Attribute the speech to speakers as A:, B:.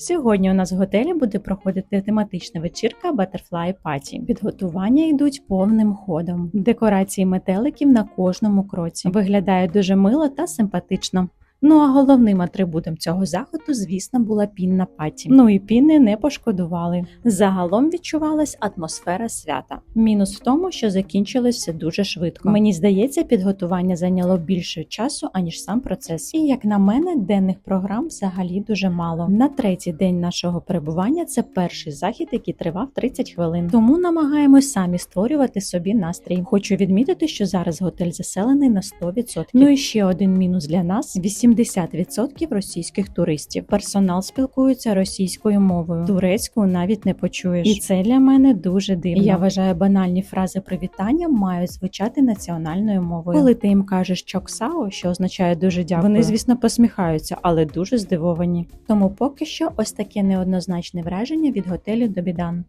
A: Сьогодні у нас в готелі буде проходити тематична вечірка Butterfly Party. Підготування йдуть повним ходом. Декорації метеликів на кожному кроці. Виглядає дуже мило та симпатично. Ну а головним атрибутом цього заходу, звісно, була пінна паті. Ну і піни не пошкодували. Загалом відчувалась атмосфера свята. Мінус в тому, що закінчилось все дуже швидко. Мені здається, підготування зайняло більше часу, аніж сам процес. І як на мене, денних програм взагалі дуже мало. На третій день нашого перебування це перший захід, який тривав 30 хвилин. Тому намагаємось самі створювати собі настрій. Хочу відмітити, що зараз готель заселений на 100%. Ну і ще один мінус для нас: 80% російських туристів. Персонал спілкується російською мовою. Турецьку навіть не почуєш. І це для мене дуже дивно. Я вважаю, банальні фрази привітання мають звучати національною мовою. Коли ти їм кажеш чоксао, що означає дуже дякую, вони, звісно, посміхаються, але дуже здивовані. Тому поки що ось таке неоднозначне враження від готелю Добідан.